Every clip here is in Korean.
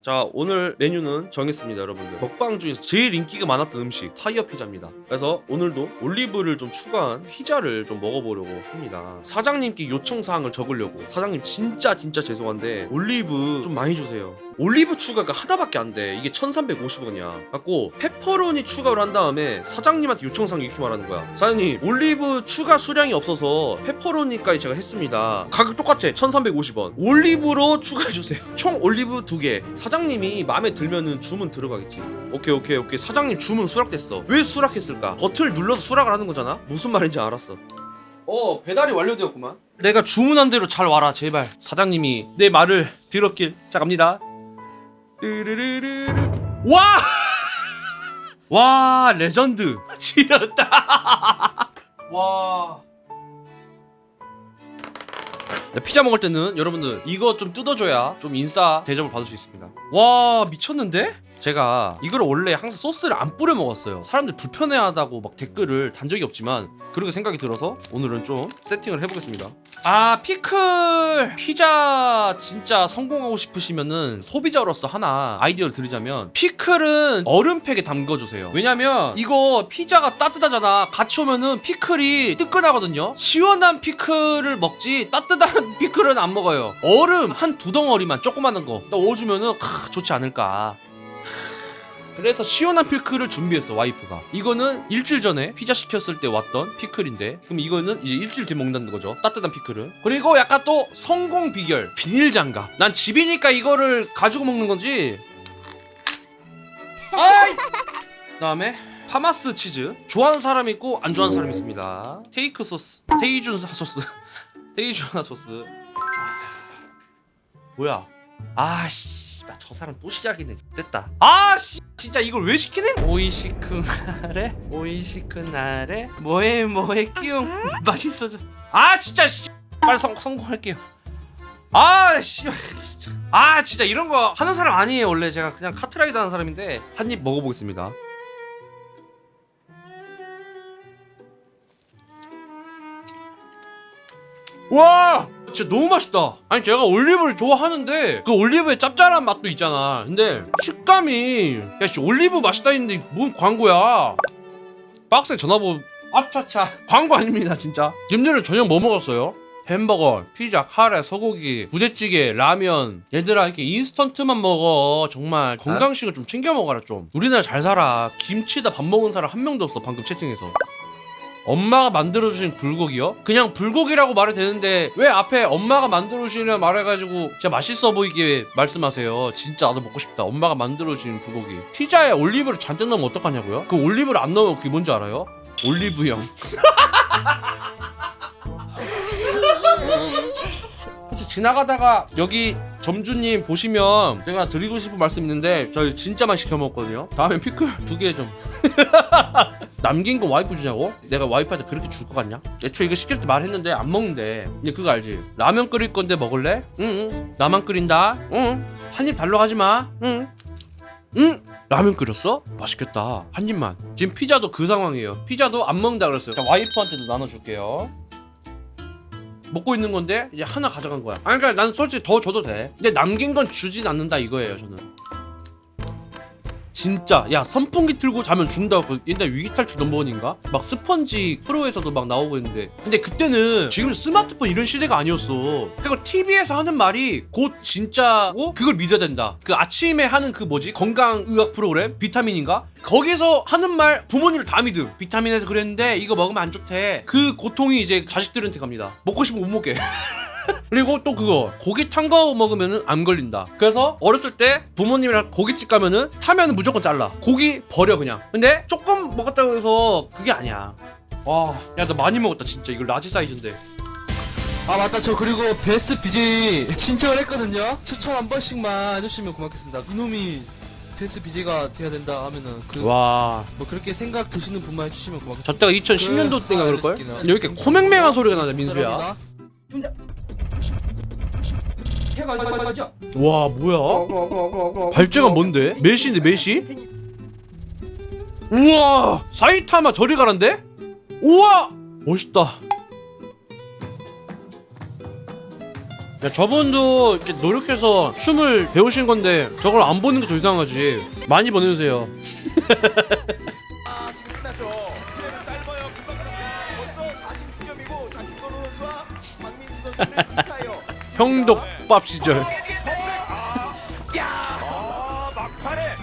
자 오늘 메뉴는 정했습니다 여러분들. 먹방 중에서 제일 인기가 많았던 음식 타이어 피자입니다. 그래서 오늘도 올리브를 좀 추가한 피자를 좀 먹어보려고 합니다. 사장님께 요청사항을 적으려고. 사장님 진짜 진짜 죄송한데 올리브 좀 많이 주세요 올리브 추가가 하나밖에 안 돼. 이게 1350원이야. 갖고 페퍼로니 추가를 한 다음에 사장님한테 요청사항 이렇게 말하는 거야. 사장님 올리브 추가 수량이 없어서 페퍼로니까지 제가 했습니다. 가격 똑같아. 1350원. 올리브로 추가해주세요. 총 올리브 두 개. 사장님이 마음에 들면은 주문 들어가겠지. 오케이 오케이 오케이. 사장님 주문 수락됐어. 왜 수락했을까? 버튼을 눌러서 수락을 하는 거잖아? 무슨 말인지 알았어. 어 배달이 완료되었구만. 내가 주문한 대로 잘 와라 제발. 사장님이 내 말을 들었길 자 갑니다 르르르르르 와! 와 레전드. 지렸다. 와. 네, 피자 먹을 때는 여러분들 이거 좀 뜯어줘야 좀 인싸 대접을 받을 수 있습니다. 와 미쳤는데? 제가 이걸 원래 항상 소스를 안 뿌려 먹었어요. 사람들 불편해하다고 막 댓글을 단 적이 없지만 그렇게 생각이 들어서 오늘은 좀 세팅을 해보겠습니다. 아 피클! 피자 진짜 성공하고 싶으시면은 소비자로서 하나 아이디어를 드리자면 피클은 얼음팩에 담궈주세요. 왜냐면 이거 피자가 따뜻하잖아. 같이 오면은 피클이 뜨끈하거든요. 시원한 피클을 먹지 따뜻한 피클은 안 먹어요. 얼음 한 두 덩어리만 조그마한 거 넣어주면은 크, 좋지 않을까 그래서 시원한 피클을 준비했어 와이프가. 이거는 일주일 전에 피자 시켰을 때 왔던 피클인데 그럼 이거는 이제 일주일 뒤에 먹는다는 거죠. 따뜻한 피클을. 그리고 약간 또 성공 비결 비닐 장갑. 난 집이니까 이거를 가지고 먹는 건지. 아이! 다음에 파마스 치즈. 좋아하는 사람 있고 안 좋아하는 사람 있습니다. 테이크 소스 테이준 소스 테이준하 소스. 아, 뭐야? 아씨 나 저 사람 또 시작이네. 됐다. 아 씨 진짜 이걸 왜 시키는? 오이시크나레? 오이시크나레? 뭐해 뭐해 끼용 맛있어져. 아 진짜 씨 빨리 성, 성공할게요. 아 씨 아 진짜 이런 거 하는 사람 아니에요 원래. 제가 그냥 카트라이드 하는 사람인데. 한 입 먹어보겠습니다. 와 진짜 너무 맛있다. 아니 제가 올리브를 좋아하는데 그 올리브의 짭짤한 맛도 있잖아. 근데 식감이 야씨 올리브 맛있다 했는데 뭔 광고야? 박스에 전화번호 아차차. 광고 아닙니다 진짜. 김전에 저녁 뭐 먹었어요? 햄버거, 피자, 카레, 소고기, 부대찌개, 라면. 얘들아 이렇게 인스턴트만 먹어. 정말 건강식을 좀 챙겨 먹어라 좀. 우리나라 잘 살아. 김치다 밥 먹은 사람 한 명도 없어 방금 채팅에서 엄마가 만들어주신 불고기요? 그냥 불고기라고 말이 되는데 왜 앞에 엄마가 만들어주시냐 말해가지고 진짜 맛있어 보이게 말씀하세요 진짜 나도 먹고 싶다 엄마가 만들어주신 불고기 피자에 올리브를 잔뜩 넣으면 어떡하냐고요? 그 올리브를 안 넣으면 그게 뭔지 알아요? 올리브영 지나가다가 여기 점주님 보시면 제가 드리고 싶은 말씀 있는데 저희 진짜 시켜 먹었거든요 다음에 피클 두 개 좀 남긴 거 와이프 주냐고? 내가 와이프한테 그렇게 줄 것 같냐? 애초에 이거 시킬 때 말했는데 안 먹는데 근데 그거 알지? 라면 끓일 건데 먹을래? 응응 나만 끓인다 응 한 입 달러 가지 마 응. 응? 라면 끓였어? 맛있겠다 한 입만 지금 피자도 그 상황이에요 피자도 안 먹는다 그랬어요 자 와이프한테도 나눠줄게요 먹고 있는 건데 이제 하나 가져간 거야 아니 그러니까 나는 솔직히 더 줘도 돼 근데 남긴 건 주진 않는다 이거예요 저는 진짜 야 선풍기 틀고 자면 죽는다고 그 옛날 위기탈출 넘버원인가? 막 스펀지 프로에서도 막 나오고 있는데. 근데 그때는 지금 스마트폰 이런 시대가 아니었어. 그리고 TV에서 하는 말이 곧 진짜고 그걸 믿어야 된다. 그 아침에 하는 그 뭐지? 건강의학 프로그램? 비타민인가? 거기서 하는 말 부모님을 다 믿음. 비타민에서 그랬는데 이거 먹으면 안 좋대. 그 고통이 이제 자식들한테 갑니다. 먹고 싶으면 못 먹게 그리고 또 그거 고기 탄 거 먹으면은 안 걸린다. 그래서 어렸을 때 부모님이랑 고깃집 가면은 타면은 무조건 잘라. 고기 버려 그냥. 근데 조금 먹었다고 해서 그게 아니야. 와, 야 나 많이 먹었다 진짜. 이거 라지 사이즈인데. 아 맞다 저 그리고 베스트 BJ 신청을 했거든요 추천 한 번씩만 해주시면 고맙겠습니다 그놈이 베스트 BJ가 돼야 된다 하면은 그뭐 와. 그렇게 생각 드시는 분만 해주시면 고맙겠습니다 저때가 2010년도 그- 때가 아, 그럴 걸? 알려줄게요. 왜 이렇게 코맹맹한 소리가 나냐 민수야? 감사합니다. 와 뭐야? 발재가 뭔데? 메시인데 메시? 우와 사이타마 저리 가란데? 우와 멋있다 야, 저분도 이렇게 노력해서 춤을 배우신 건데 저걸 안 보는 게 더 이상하지. 많이 보내주세요. 아 지금 끝났죠. 기회는 짧아요. 금방 끝납니다. 벌써 46점이고 자 김건우 선수와 박민수 선수는 2타예요. 형독 밥 시절. 아 막판에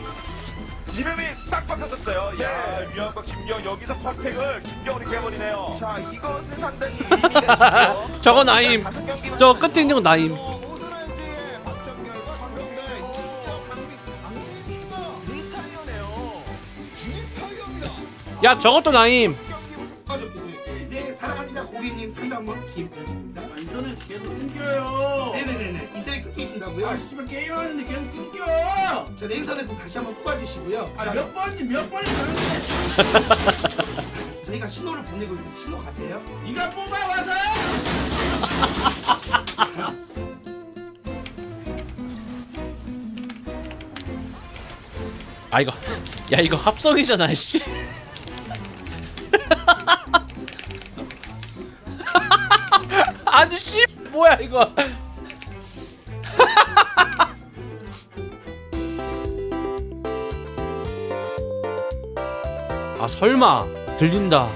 이름이 딱 바뀌었어요. 야 위안과 김경 여기서 퍼펙을 김경으로 깨버리네요. 자 이것은 상당히 의미가 있죠. 저거 나임. 다섯 경기만 저 끝에 있는 건 나임. 오드란지의 박정열과 박병대 이거 박민수가 2타이어네요. 2타이어입니다. 야 저것도 나임. 고객님 상담원 김현진입니다. 인터넷 계속 끊겨요. 네네네네. 인터넷 끊기신다고요? 아 씨발 게임 하는데 계속 끊겨. 저 랜선을 꼭 다시 한번 뽑아주시고요. 아 몇 번지 몇 번이 가는데 저희가 신호를 보내고 있는데 신호 가세요. 네가 뽑아 와서. 아 이거 야 이거 합성이잖아 씨. 뭐야 이거. 아 설마 들린다.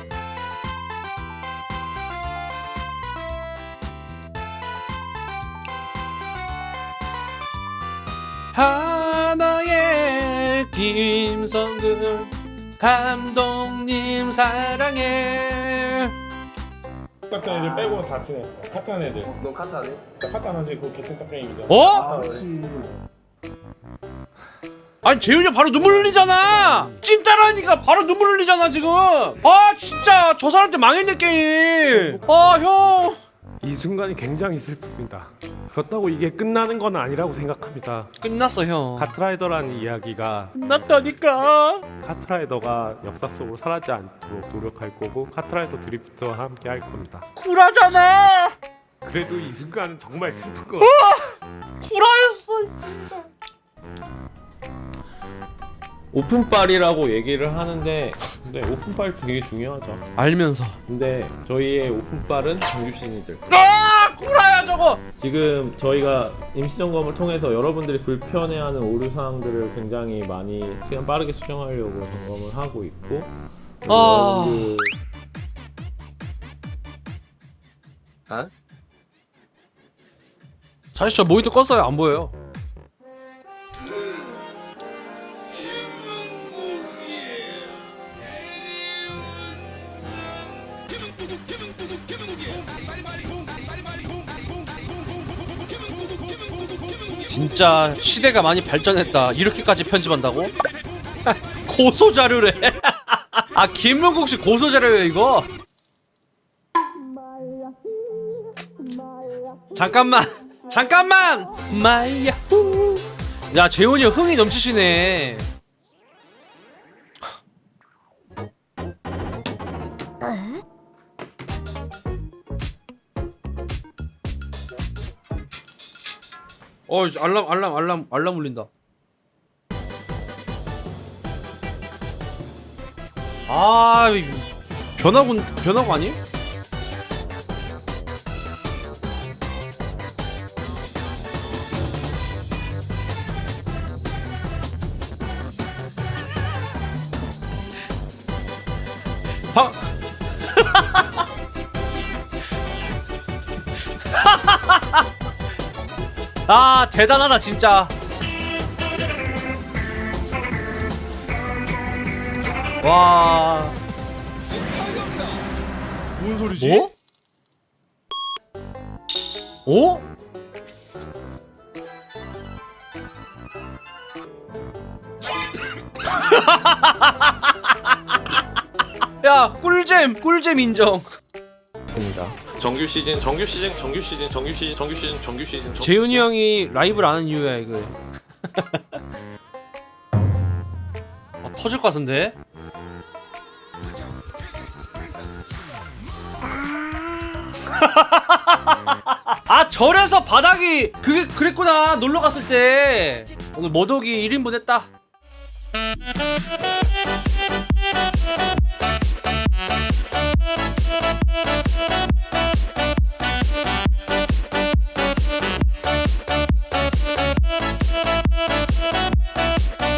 하나의 김성근 감독님 사랑해 카탄 애들 빼고 다 친했어. 카탄 애들. 안 해? 카탄 하지 그 개체 카탄입니다. 어? 아니 재윤이 형 바로 눈물 흘리잖아 찜따라니까 바로 눈물 흘리잖아 지금 아 진짜 저 사람 때 망했네 게임 아 형 이 순간이 굉장히 슬픕니다. 그렇다고 이게 끝나는 건 아니라고 생각합니다. 끝났어 형 카트라이더라는 이야기가 끝났다니까 카트라이더가 역사 속으로 사라지지 않도록 노력할 거고 카트라이더 드리프트와 함께 할 겁니다. 쿨하잖아 그래도 이 순간은 정말 슬픈 거. 쿨하였어 오픈빨이라고 얘기를 하는데 근데 오픈빨 되게 중요하죠. 알면서 근데 저희의 오픈빨은 정규 시즌이들. 아 쿨하야 저거 지금 저희가 임시 점검을 통해서 여러분들이 불편해하는 오류 사항들을 굉장히 많이 시간 빠르게 수정하려고 점검을 하고 있고 아. 여러분들 사실 저 모니터 껐어요 안 보여요 진짜 시대가 많이 발전했다. 이렇게까지 편집한다고? 고소 자료래. 아 김문국 씨 고소 자료예요 이거? 잠깐만 잠깐만! 마야후 야 재훈이 형 흥이 넘치시네 어 알람 알람 알람 알람 울린다 아 이- 변화군 변화구 아니? 방 아 대단하다 진짜 와 뭔 소리지? 뭐? 오? 야 꿀잼 꿀잼 인정 정규 시즌, 정규 시즌, 정규 시즌, 정규 시즌, 정규 시즌, 정규 시즌. 정... 재훈이 형이 라이브를 안 하는 이유야 이거. 아, 터질 것 같은데? 아 절에서 바닥이 그게 그랬구나 놀러 갔을 때. 오늘 머독이 1인분 했다